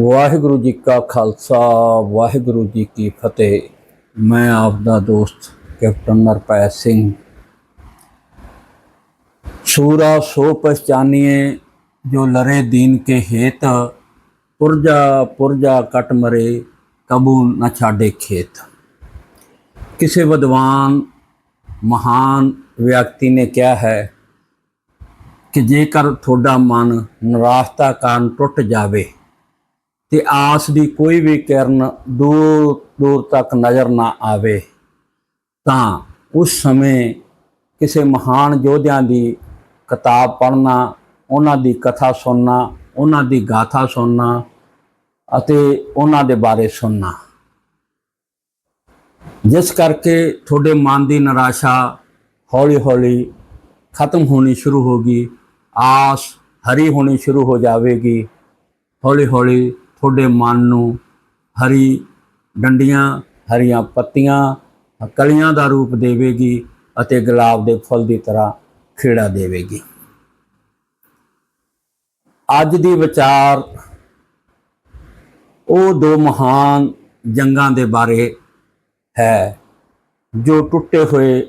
ਵਾਹਿਗੁਰੂ ਜੀ ਕਾ ਖਾਲਸਾ, ਵਾਹਿਗੁਰੂ ਜੀ ਕੀ ਫਤਿਹ। ਮੈਂ ਆਪ ਦਾ ਦੋਸਤ ਕੈਪਟਨ ਨਰਪੈ ਸਿੰਘ। ਸੂਰਾ ਸੋ ਪਛਾਨੀਏ, ਜੋ ਲਰੇ ਦੀਨ ਕੇ ਹੇਤ, ਪੁਰਜਾ ਪੁਰਜਾ ਕਟ ਮਰੇ, ਕਬੂ ਨਾ ਛਾੜੇ ਖੇਤ। ਕਿਸੇ ਵਿਦਵਾਨ, ਮਹਾਨ ਵਿਅਕਤੀ ਨੇ ਕਿਹਾ ਹੈ ਕਿ ਜੇਕਰ ਤੁਹਾਡਾ ਮਨ ਨਿਰਾਸ਼ਤਾ ਕਾਰਨ ਟੁੱਟ ਜਾਵੇ ਤੇ ਆਸ ਦੀ ਕੋਈ ਵੀ ਕਿਰਨ ਦੂਰ ਦੂਰ ਤੱਕ ਨਜ਼ਰ ਨਾ ਆਵੇ। ਤਾਂ ਉਸ ਸਮੇਂ ਕਿਸੇ ਮਹਾਨ ਯੋਧਿਆਂ ਦੀ ਕਿਤਾਬ ਪੜ੍ਹਨਾ, ਉਹਨਾਂ ਦੀ ਕਥਾ ਸੁਣਨਾ, ਉਹਨਾਂ ਦੀ ਗਾਥਾ ਸੁਣਨਾ ਅਤੇ ਉਹਨਾਂ ਦੇ ਬਾਰੇ ਸੁਣਨਾ। ਜਿਸ ਕਰਕੇ ਤੁਹਾਡੇ ਮਨ ਦੀ ਨਿਰਾਸ਼ਾ ਹੌਲੀ-ਹੌਲੀ ਖਤਮ ਹੋਣੀ ਸ਼ੁਰੂ ਹੋਗੀ ਆਸ ਹਰੀ ਹੋਣੀ ਸ਼ੁਰੂ ਹੋ ਜਾਵੇਗੀ। ਹੌਲੀ-ਹੌਲੀ ਤੁਹਾਡੇ ਮਨ ਨੂੰ ਹਰੀ ਡੰਡੀਆਂ, ਹਰੀਆਂ ਪੱਤੀਆਂ, ਕਲੀਆਂ ਦਾ ਰੂਪ ਦੇਵੇਗੀ ਅਤੇ ਗੁਲਾਬ ਦੇ ਫੁੱਲ ਦੀ ਤਰ੍ਹਾਂ ਖੇੜਾ ਦੇਵੇਗੀ। ਅੱਜ ਦੀ ਵਿਚਾਰ ਉਹ ਦੋ ਮਹਾਨ ਜੰਗਾਂ ਦੇ ਬਾਰੇ ਹੈ ਜੋ ਟੁੱਟੇ ਹੋਏ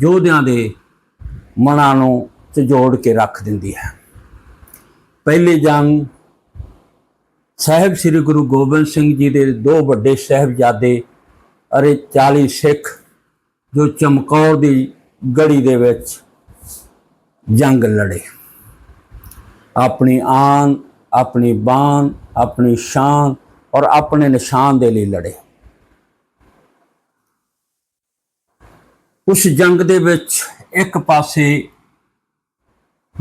ਯੋਧਿਆਂ ਦੇ ਮਨਾਂ ਨੂੰ ਝਜੋੜ ਕੇ ਰੱਖ ਦਿੰਦੀ ਹੈ। ਪਹਿਲੀ ਜੰਗ ਸਾਹਿਬ ਸ੍ਰੀ ਗੁਰੂ ਗੋਬਿੰਦ ਸਿੰਘ ਜੀ ਦੇ ਦੋ ਵੱਡੇ ਸਾਹਿਬਜ਼ਾਦੇ, ਅਰੇ 40 ਸਿੱਖ, ਜੋ ਚਮਕੌਰ ਦੀ ਗੜੀ ਦੇ ਵਿੱਚ ਜੰਗ ਲੜੇ। ਆਪਣੀ ਆਨ ਆਪਣੀ ਬਾਣ ਆਪਣੀ ਸ਼ਾਨ ਔਰ ਆਪਣੇ ਨਿਸ਼ਾਨ ਦੇ ਲਈ ਲੜੇ। ਉਸ ਜੰਗ ਦੇ ਵਿੱਚ ਇੱਕ ਪਾਸੇ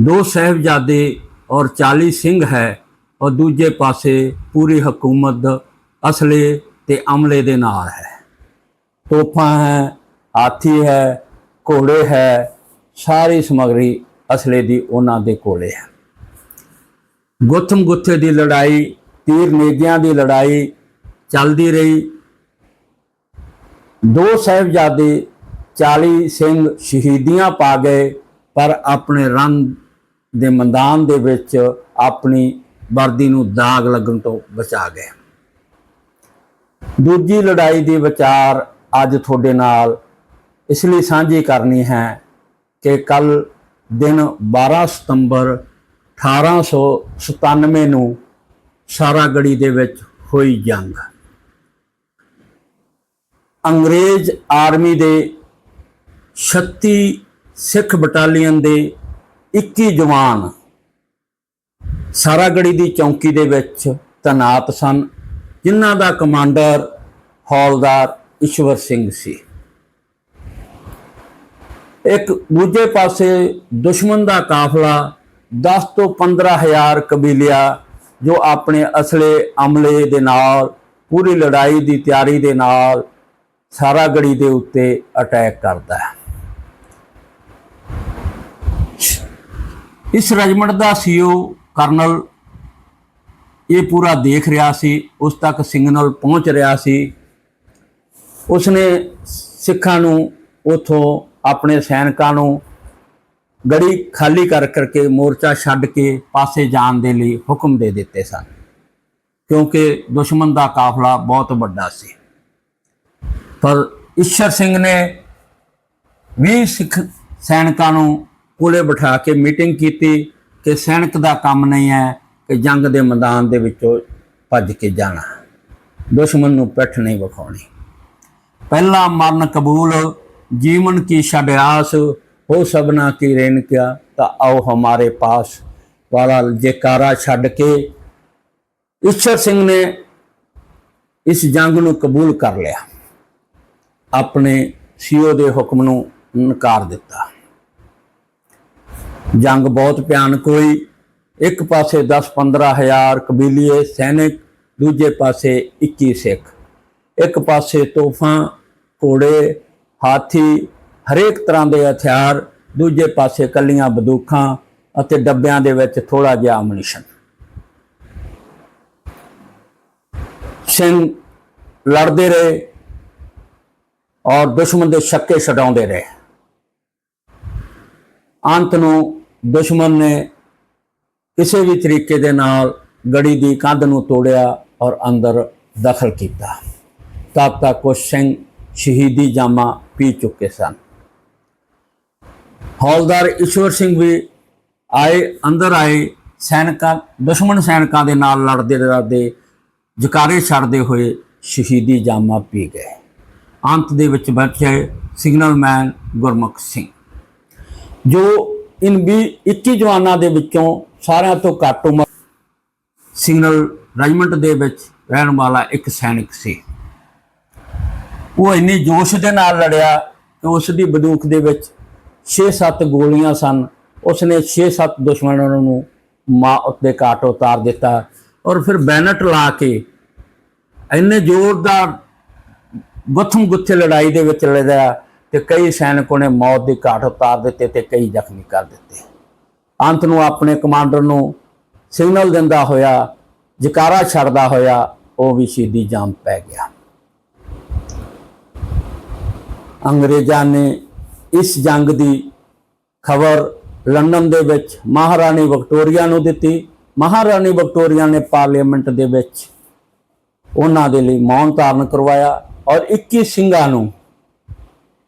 ਦੋ ਸਾਹਿਬਜ਼ਾਦੇ ਔਰ 40 ਸਿੰਘ ਹੈ ਔਰ ਦੂਜੇ ਪਾਸੇ ਪੂਰੀ ਹਕੂਮਤ ਅਸਲੇ ਤੇ ਅਮਲੇ ਦੇ ਨਾਲ ਹੈ। ਤੋਪਾਂ ਹੈ, ਹਾਥੀ ਹੈ, ਘੋੜੇ ਹੈ, ਸਾਰੀ ਸਮਗਰੀ ਅਸਲੇ ਦੀ ਉਹਨਾਂ ਦੇ ਕੋਲੇ ਹੈ। ਗੁੱਥਮ ਗੁੱਥੇ ਦੀ ਲੜਾਈ, ਤੀਰ ਨੇਗਿਆਂ ਦੀ ਲੜਾਈ ਚੱਲਦੀ ਰਹੀ। ਦੋ ਸਾਹਿਬਜ਼ਾਦੇ 40 ਸਿੰਘ ਸ਼ਹੀਦੀਆਂ ਪਾ ਗਏ, ਪਰ ਆਪਣੇ ਰੰਗ ਦੇ ਮੈਦਾਨ ਦੇ ਵਿੱਚ ਆਪਣੀ ਵਰਦੀ ਨੂੰ ਦਾਗ ਲੱਗਣ ਤੋਂ ਬਚਾ ਗਏ ਦੂਜੀ ਲੜਾਈ ਦੀ ਵਿਚਾਰ ਅੱਜ ਤੁਹਾਡੇ ਨਾਲ ਇਸ ਲਈ ਸਾਂਝੀ ਕਰਨੀ ਹੈ ਕਿ ਕੱਲ ਦਿਨ 12 ਸਤੰਬਰ 1897 ਨੂੰ ਸਾਰਾਗੜੀ ਦੇ ਵਿੱਚ ਹੋਈ ਜੰਗ। ਅੰਗਰੇਜ਼ ਆਰਮੀ ਦੇ 36 ਸਿੱਖ ਬਟਾਲੀਅਨ ਦੇ 21 ਜਵਾਨ ਸਾਰਾਗੜੀ ਦੀ ਚੌਂਕੀ ਦੇ ਵਿੱਚ ਤਨਾਤ ਸਨ, ਜਿਨ੍ਹਾਂ ਦਾ ਕਮਾਂਡਰ ਹੌਲਦਾਰ ਈਸ਼ਵਰ ਸਿੰਘ ਸੀ। ਇੱਕ ਦੂਜੇ ਪਾਸੇ ਦੁਸ਼ਮਣ ਦਾ ਕਾਫਲਾ 10 ਤੋਂ 15000 ਕਬੀਲਿਆ ਜੋ ਆਪਣੇ ਅਸਲੇ ਅਮਲੇ ਦੇ ਨਾਲ, ਪੂਰੀ ਲੜਾਈ ਦੀ ਤਿਆਰੀ ਦੇ ਨਾਲ ਸਾਰਾਗੜੀ ਦੇ ਉੱਤੇ ਅਟੈਕ ਕਰਦਾ ਹੈ। ਇਸ ਰਜਮੰਟ ਦਾ ਸੀਓ ਕਰਨਲ ਇਹ ਪੂਰਾ ਦੇਖ ਰਿਹਾ ਸੀ, ਉਸ ਤੱਕ ਸਿਗਨਲ ਪਹੁੰਚ ਰਿਹਾ ਸੀ। ਉਸਨੇ ਸਿੱਖਾਂ ਨੂੰ ਉਥੋਂ ਆਪਣੇ ਸੈਨਿਕਾਂ ਨੂੰ ਗੜੀ ਖਾਲੀ ਕਰ ਕਰਕੇ ਮੋਰਚਾ ਛੱਡ ਕੇ ਪਾਸੇ ਜਾਣ ਦੇ ਲਈ ਹੁਕਮ ਦੇ ਦਿੱਤੇ ਸਨ, ਕਿਉਂਕਿ ਦੁਸ਼ਮਣ ਦਾ ਕਾਫਲਾ ਬਹੁਤ ਵੱਡਾ ਸੀ। ਪਰ ਈਸ਼ਰ ਸਿੰਘ ਨੇ 20 ਸਿੱਖ ਸੈਨਿਕਾਂ ਨੂੰ ਕੋਲੇ ਬਿਠਾ ਕੇ ਮੀਟਿੰਗ ਕੀਤੀ। ਕਿ ਸੈਨਿਕ ਦਾ ਕੰਮ ਨਹੀਂ ਹੈ ਕਿ ਜੰਗ ਦੇ ਮੈਦਾਨ ਦੇ ਵਿੱਚੋਂ ਭੱਜ ਕੇ ਜਾਣਾ। ਦੁਸ਼ਮਣ ਨੂੰ ਪਿੱਠ ਨਹੀਂ ਵਿਖਾਉਣੀ। ਪਹਿਲਾ ਮਰਨ ਕਬੂਲ, ਜੀਵਨ ਕੀ ਛੱਡ ਆਸ, ਹੋ ਸਭਨਾ ਕੀ ਰੇਨ ਕਿਆ, ਤਾਂ ਆਓ ਹਮਾਰੇ ਪਾਸ। ਵਾਲਾ ਜੇਕਾਰਾ ਛੱਡ ਕੇ ਈਸ਼ਰ ਸਿੰਘ ਨੇ ਇਸ ਜੰਗ ਨੂੰ ਕਬੂਲ ਕਰ ਲਿਆ। ਆਪਣੇ ਸੀਓ ਦੇ ਹੁਕਮ ਨੂੰ ਨਕਾਰ ਦਿੱਤਾ। ਜੰਗ ਬਹੁਤ ਭਿਆਨਕ ਹੋਈ। ਇੱਕ ਪਾਸੇ 10-15 ਹਜ਼ਾਰ ਕਬੀਲੀਏ ਸੈਨਿਕ, ਦੂਜੇ ਪਾਸੇ 21 ਸਿੱਖ। ਇੱਕ ਪਾਸੇ ਤੋਫਾਂ ਘੋੜੇ, ਹਾਥੀ, ਹਰੇਕ ਤਰ੍ਹਾਂ ਦੇ ਹਥਿਆਰ, ਦੂਜੇ ਪਾਸੇ ਕੱਲੀਆਂ ਬੰਦੂਕਾਂ ਅਤੇ ਡੱਬਿਆਂ ਦੇ ਵਿੱਚ ਥੋੜਾ ਜਿਹਾ ਅਮਨੀਸ਼ਨ ਸਿੰਘ ਲੜਦੇ ਰਹੇ ਔਰ ਦੁਸ਼ਮਣ ਦੇ ਛੱਕੇ ਛਡਾਉਂਦੇ ਰਹੇ। ਅੰਤ ਨੂੰ ਦੁਸ਼ਮਣ ਨੇ ਕਿਸੇ ਵੀ ਤਰੀਕੇ ਦੇ ਨਾਲ ਗੜੀ ਦੀ ਕੰਧ ਨੂੰ ਤੋੜਿਆ ਔਰ ਅੰਦਰ ਦਖਲ ਕੀਤਾ। ਤਬ ਤੱਕ ਉਹ ਸਿੰਘ ਸ਼ਹੀਦੀ ਜਾਮਾ ਪੀ ਚੁੱਕੇ ਸਨ। ਹੌਲਦਾਰ ਈਸ਼ਵਰ ਸਿੰਘ ਵੀ ਆਏ, ਅੰਦਰ ਆਏ, ਸੈਨਿਕਾਂ, ਦੁਸ਼ਮਣ ਸੈਨਿਕਾਂ ਦੇ ਨਾਲ ਲੜਦੇ ਲੜਦੇ ਜਕਾਰੇ ਛੱਡਦੇ ਹੋਏ ਸ਼ਹੀਦੀ ਜਾਮਾ ਪੀ ਗਏ। ਅੰਤ ਦੇ ਵਿੱਚ ਬਚੇ ਸਿਗਨਲਮੈਨ ਗੁਰਮੁਖ ਸਿੰਘ, ਜੋ ਇਨ ਵੀ 21 ਜਵਾਨਾਂ ਦੇ ਵਿੱਚੋਂ ਸਾਰਿਆਂ ਤੋਂ ਘੱਟ ਉਮਰ ਸਿਗਨਲ ਰੈਜੀਮੈਂਟ ਦੇ ਵਿੱਚ ਰਹਿਣ ਵਾਲਾ ਇੱਕ ਸੈਨਿਕ ਸੀ। ਉਹ ਇੰਨੇ ਜੋਸ਼ ਦੇ ਨਾਲ ਲੜਿਆ ਕਿ ਉਸ ਦੀ ਬੰਦੂਕ ਦੇ ਵਿੱਚ 6-7 ਗੋਲੀਆਂ ਸਨ। ਉਸਨੇ 6-7 ਦੁਸ਼ਮਣਾਂ ਨੂੰ ਮਾਂ ਉੱਤੇ ਕਾਟ ਉਤਾਰ ਦਿੱਤਾ ਔਰ ਫਿਰ ਬੈਨਟ ਲਾ ਕੇ ਇੰਨੇ ਜ਼ੋਰਦਾਰ ਗੁੱਥਮ ਗੁੱਥੇ ਲੜਾਈ ਦੇ ਵਿੱਚ ਲੜਿਆ। ਤੇ ਕਈ ਸੈਨਿਕਾਂ ਨੇ ਮੌਤ ਦੀ ਘਾਟ ਉਤਾਰ ਦਿੱਤੇ ਤੇ ਕਈ ਜ਼ਖਮੀ ਕਰ ਦਿੱਤੇ। ਅੰਤ ਨੂੰ ਆਪਣੇ ਕਮਾਂਡਰ ਨੂੰ ਸਿਗਨਲ ਦਿੰਦਾ ਹੋਇਆ, ਜਕਾਰਾ ਛੱਡਦਾ ਹੋਇਆ, ਉਹ ਵੀ ਸ਼ਹੀਦੀ ਜਾਮ ਪੈ ਗਿਆ। ਅੰਗਰੇਜ਼ਾਂ ਨੇ ਇਸ ਜੰਗ ਦੀ ਖਬਰ ਲੰਡਨ ਦੇ ਵਿੱਚ ਮਹਾਰਾਣੀ ਵਿਕਟੋਰੀਆ ਨੂੰ ਦਿੱਤੀ। ਮਹਾਰਾਣੀ ਵਿਕਟੋਰੀਆ ਨੇ ਪਾਰਲੀਮੈਂਟ ਦੇ ਵਿੱਚ ਉਹਨਾਂ ਦੇ ਲਈ ਮੌਨ ਧਾਰਨ ਕਰਵਾਇਆ ਔਰ 21 ਸਿੰਘਾਂ ਨੂੰ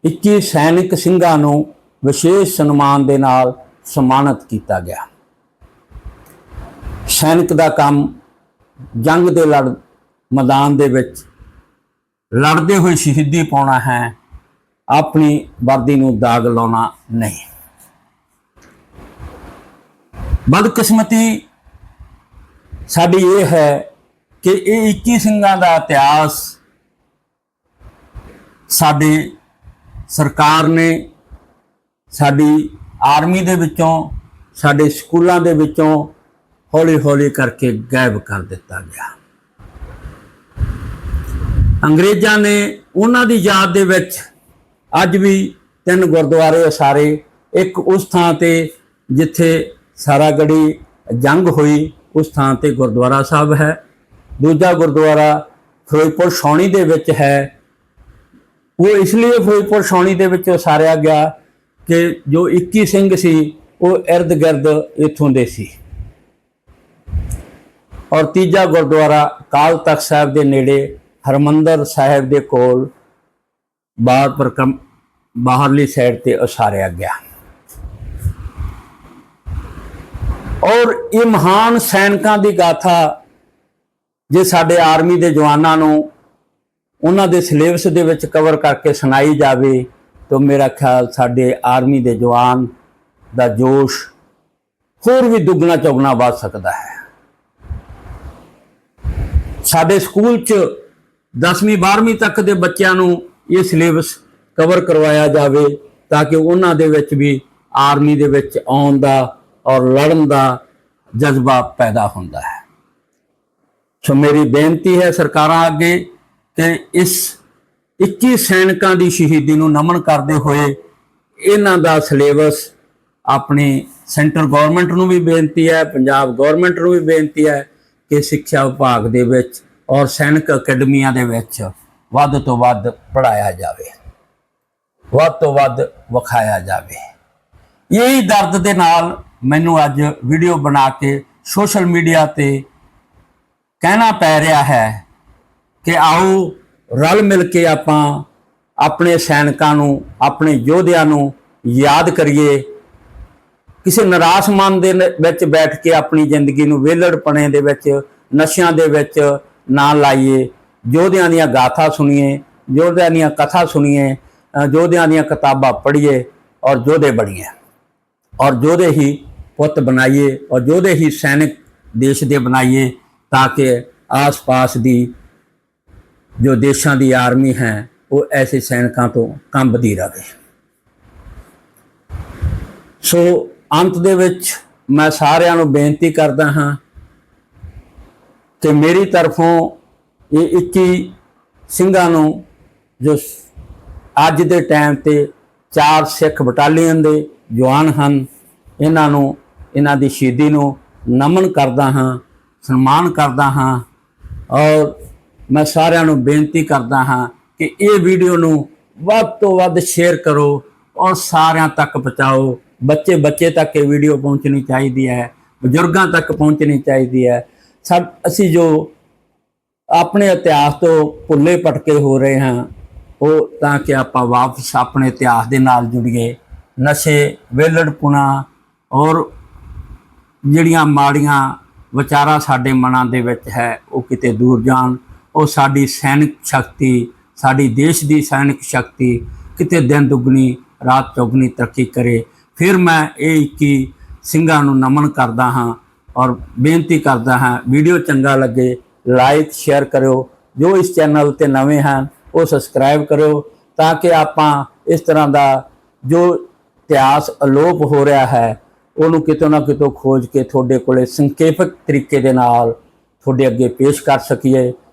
21 ਸੈਨਿਕ ਸਿੰਘਾਂ ਨੂੰ ਵਿਸ਼ੇਸ਼ ਸਨਮਾਨ ਦੇ ਨਾਲ ਸਨਮਾਨਿਤ ਕੀਤਾ ਗਿਆ। ਸੈਨਿਕ ਦਾ ਕੰਮ ਜੰਗ ਦੇ ਲੜ, ਮੈਦਾਨ ਦੇ ਵਿੱਚ ਲੜਦੇ ਹੋਏ ਸ਼ਹੀਦੀ ਪਾਉਣਾ ਹੈ, ਆਪਣੀ ਵਰਦੀ ਨੂੰ ਦਾਗ ਲਾਉਣਾ ਨਹੀਂ। ਬਦਕਿਸਮਤੀ ਸਾਡੀ ਇਹ ਹੈ ਕਿ ਇਹ 21 ਸਿੰਘਾਂ ਦਾ ਇਤਿਹਾਸ ਸਾਡੇ ਸਰਕਾਰ ਨੇ ਸਾਡੀ ਆਰਮੀ ਦੇ ਵਿੱਚੋਂ, ਸਾਡੇ ਸਕੂਲਾਂ ਦੇ ਵਿੱਚੋਂ ਹੌਲੀ ਹੌਲੀ ਕਰਕੇ ਗਾਇਬ ਕਰ ਦਿੱਤਾ ਗਿਆ। ਅੰਗਰੇਜ਼ਾਂ ਨੇ ਉਹਨਾਂ ਦੀ ਯਾਦ ਦੇ ਵਿੱਚ ਅੱਜ ਵੀ ਤਿੰਨ ਗੁਰਦੁਆਰੇ ਉਸਾਰੇ, ਇੱਕ ਉਸ ਥਾਂ ਤੇ ਜਿੱਥੇ ਸਾਰਾਗੜੀ ਜੰਗ ਹੋਈ, ਉਸ ਥਾਂ ਤੇ ਗੁਰਦੁਆਰਾ ਸਾਹਿਬ ਹੈ। ਦੂਜਾ ਗੁਰਦੁਆਰਾ ਫਿਰੋਜ਼ਪੁਰ ਛਾਉਣੀ ਦੇ ਵਿੱਚ ਹੈ ਉਹ ਇਸ ਲਈ ਫਿਰੋਜ਼ਪੁਰ ਛਾਉਣੀ ਦੇ ਵਿੱਚ ਉਸਾਰਿਆ ਗਿਆ ਕਿ ਜੋ 21 ਸਿੰਘ ਸੀ, ਉਹ ird ਗਿਰਦ ਇਥੋਂ ਦੇ ਸੀ। ਔਰ ਤੀਜਾ ਗੁਰਦੁਆਰਾ ਕਾਲ ਤਖਤ ਸਾਹਿਬ ਦੇ ਨੇੜੇ ਹਰਮੰਦਰ ਸਾਹਿਬ ਦੇ ਕੋਲ ਬਾਹਰ ਪ੍ਰਕਮ ਬਾਹਰਲੀ ਸਾਈਡ ਤੇ ਉਸਾਰਿਆ ਗਿਆ। ਔਰ ਇਹ ਮਹਾਨ ਸੈਨਿਕਾਂ ਦੀ ਗਾਥਾ, ਜੇ ਸਾਡੇ ਆਰਮੀ ਦੇ ਜਵਾਨਾਂ ਨੂੰ ਉਹਨਾਂ ਦੇ ਸਿਲੇਬਸ ਦੇ ਵਿੱਚ ਕਵਰ ਕਰਕੇ ਸੁਣਾਈ ਜਾਵੇ ਤਾਂ ਮੇਰਾ ਖਿਆਲ ਸਾਡੇ ਆਰਮੀ ਦੇ ਜਵਾਨ ਦਾ ਜੋਸ਼ ਹੋਰ ਵੀ ਦੁੱਗਣਾ ਚੌਗਣਾ ਵੱਧ ਸਕਦਾ ਹੈ। ਸਾਡੇ ਸਕੂਲ 'ਚ 10ਵੀਂ 12ਵੀਂ ਤੱਕ ਦੇ ਬੱਚਿਆਂ ਨੂੰ ਇਹ ਸਿਲੇਬਸ ਕਵਰ ਕਰਵਾਇਆ ਜਾਵੇ ਤਾਂ ਕਿ ਉਹਨਾਂ ਦੇ ਵਿੱਚ ਵੀ ਆਰਮੀ ਦੇ ਵਿੱਚ ਆਉਣ ਦਾ ਔਰ ਲੜਨ ਦਾ ਜਜ਼ਬਾ ਪੈਦਾ ਹੁੰਦਾ ਹੈ। ਸੋ ਮੇਰੀ ਬੇਨਤੀ ਹੈ ਸਰਕਾਰਾਂ ਅੱਗੇ ਕਿ ਇਸ 21 ਸੈਨਿਕਾਂ ਦੀ ਸ਼ਹੀਦੀ ਨੂੰ ਨਮਨ ਕਰਦੇ ਹੋਏ ਇਹਨਾਂ ਦਾ ਸਿਲੇਬਸ ਆਪਣੀ ਸੈਂਟਰ ਗਵਰਨਮੈਂਟ ਨੂੰ ਵੀ ਬੇਨਤੀ ਹੈ, ਪੰਜਾਬ ਗਵਰਨਮੈਂਟ ਨੂੰ ਵੀ ਬੇਨਤੀ ਹੈ ਕਿ ਸਿੱਖਿਆ ਵਿਭਾਗ ਦੇ ਵਿੱਚ ਔਰ ਸੈਨਿਕ ਅਕੈਡਮੀਆਂ ਦੇ ਵਿੱਚ ਵੱਧ ਤੋਂ ਵੱਧ ਪੜਾਇਆ ਜਾਵੇ, ਵੱਧ ਤੋਂ ਵੱਧ ਵਿਖਾਇਆ ਜਾਵੇ। ਇਹੀ ਦਰਦ ਦੇ ਨਾਲ ਮੈਨੂੰ ਅੱਜ ਵੀਡੀਓ ਬਣਾ ਕੇ ਸੋਸ਼ਲ ਮੀਡੀਆ ਤੇ ਕਹਿਣਾ ਪੈ ਰਿਹਾ ਹੈ ਕਿ ਆਓ ਰਲ ਮਿਲ ਕੇ ਆਪਾਂ ਆਪਣੇ ਸੈਨਿਕਾਂ ਨੂੰ, ਆਪਣੇ ਯੋਧਿਆਂ ਨੂੰ ਯਾਦ ਕਰੀਏ। ਕਿਸੇ ਨਿਰਾਸ਼ ਮਨ ਦੇ ਵਿੱਚ ਬੈਠ ਕੇ ਆਪਣੀ ਜ਼ਿੰਦਗੀ ਨੂੰ ਵਿਹਲੜਪਣੇ ਦੇ ਵਿੱਚ, ਨਸ਼ਿਆਂ ਦੇ ਵਿੱਚ ਨਾ ਲਾਈਏ। ਯੋਧਿਆਂ ਦੀਆਂ ਗਾਥਾ ਸੁਣੀਏ, ਯੋਧਿਆਂ ਦੀਆਂ ਕਥਾ ਸੁਣੀਏ ਯੋਧਿਆਂ ਦੀਆਂ ਕਿਤਾਬਾਂ ਪੜ੍ਹੀਏ ਔਰ ਯੋਧੇ ਬਣੀਏ। ਔਰ ਯੋਧੇ ਹੀ ਪੁੱਤ ਬਣਾਈਏ ਔਰ ਯੋਧੇ ਹੀ ਸੈਨਿਕ ਦੇਸ਼ ਦੇ ਬਣਾਈਏ ਤਾਂ ਕਿ ਆਸ-ਪਾਸ ਦੀ ਜੋ ਦੇਸ਼ਾਂ ਦੀ ਆਰਮੀ ਹੈ, ਉਹ ਐਸੇ ਸੈਨਿਕਾਂ ਤੋਂ ਕੰਬਦੀ ਰਹੇ ਸੋ ਅੰਤ ਦੇ ਵਿੱਚ ਮੈਂ ਸਾਰਿਆਂ ਨੂੰ ਬੇਨਤੀ ਕਰਦਾ ਹਾਂ ਕਿ ਮੇਰੀ ਤਰਫੋਂ ਇਹ 21 ਸਿੰਘਾਂ ਨੂੰ ਜੋ ਅੱਜ ਦੇ ਟਾਈਮ ਤੇ ਚਾਰ ਸਿੱਖ ਬਟਾਲੀਅਨ ਦੇ ਜਵਾਨ ਹਨ, ਇਹਨਾਂ ਨੂੰ, ਇਹਨਾਂ ਦੀ ਸ਼ਹੀਦੀ ਨੂੰ ਨਮਨ ਕਰਦਾ ਹਾਂ, ਸਨਮਾਨ ਕਰਦਾ ਹਾਂ ਔਰ ਮੈਂ ਸਾਰਿਆਂ ਨੂੰ ਬੇਨਤੀ ਕਰਦਾ ਹਾਂ ਕਿ ਇਹ ਵੀਡੀਓ ਨੂੰ ਵੱਧ ਤੋਂ ਵੱਧ ਸ਼ੇਅਰ ਕਰੋ ਔਰ ਸਾਰਿਆਂ ਤੱਕ ਪਹੁੰਚਾਓ। ਬੱਚੇ ਬੱਚੇ ਤੱਕ ਇਹ ਵੀਡੀਓ ਪਹੁੰਚਣੀ ਚਾਹੀਦੀ ਹੈ। ਬਜ਼ੁਰਗਾਂ ਤੱਕ ਪਹੁੰਚਣੀ ਚਾਹੀਦੀ ਹੈ। ਸਾ- ਅਸੀਂ ਜੋ ਆਪਣੇ ਇਤਿਹਾਸ ਤੋਂ ਭੁੱਲੇ ਭਟਕੇ ਹੋ ਰਹੇ ਹਾਂ, ਉਹ ਤਾਂ ਕਿ ਆਪਾਂ ਵਾਪਸ ਆਪਣੇ ਇਤਿਹਾਸ ਦੇ ਨਾਲ ਜੁੜੀਏ। ਨਸ਼ੇ ਵਿਹਲੜਪੁਣਾ ਔਰ ਜਿਹੜੀਆਂ ਮਾੜੀਆਂ ਵਿਚਾਰਾਂ ਸਾਡੇ ਮਨਾਂ ਦੇ ਵਿੱਚ ਹੈ, ਉਹ ਕਿਤੇ ਦੂਰ ਜਾਣ। ਉਹ ਸਾਡੀ ਸੈਨਿਕ ਸ਼ਕਤੀ, ਸਾਡੀ ਦੇਸ਼ ਦੀ ਸੈਨਿਕ ਸ਼ਕਤੀ ਕਿਤੇ ਦਿਨ ਦੁੱਗਣੀ, ਰਾਤ ਚੌਗਣੀ ਤਰੱਕੀ ਕਰੇ। ਫਿਰ ਮੈਂ ਇਹ 21 ਸਿੰਘਾਂ ਨੂੰ ਨਮਨ ਕਰਦਾ ਹਾਂ ਔਰ ਬੇਨਤੀ ਕਰਦਾ ਹਾਂ, ਵੀਡੀਓ ਚੰਗਾ ਲੱਗੇ, ਲਾਈਕ, ਸ਼ੇਅਰ ਕਰਿਓ। ਜੋ ਇਸ ਚੈਨਲ ਤੇ ਨਵੇਂ ਹਨ, ਉਹ ਸਬਸਕ੍ਰਾਈਬ ਕਰਿਓ ਤਾਂ ਕਿ ਆਪਾਂ ਇਸ ਤਰ੍ਹਾਂ ਦਾ ਜੋ ਇਤਿਹਾਸ ਅਲੋਪ ਹੋ ਰਿਹਾ ਹੈ, ਉਹਨੂੰ ਕਿਤੋਂ ਨਾ ਕਿਤੋਂ ਖੋਜ ਕੇ ਤੁਹਾਡੇ ਕੋਲੇ ਸੰਖੇਪਕ ਤਰੀਕੇ ਦੇ ਨਾਲ ਤੁਹਾਡੇ ਅੱਗੇ ਪੇਸ਼ ਕਰ ਸਕੀਏ।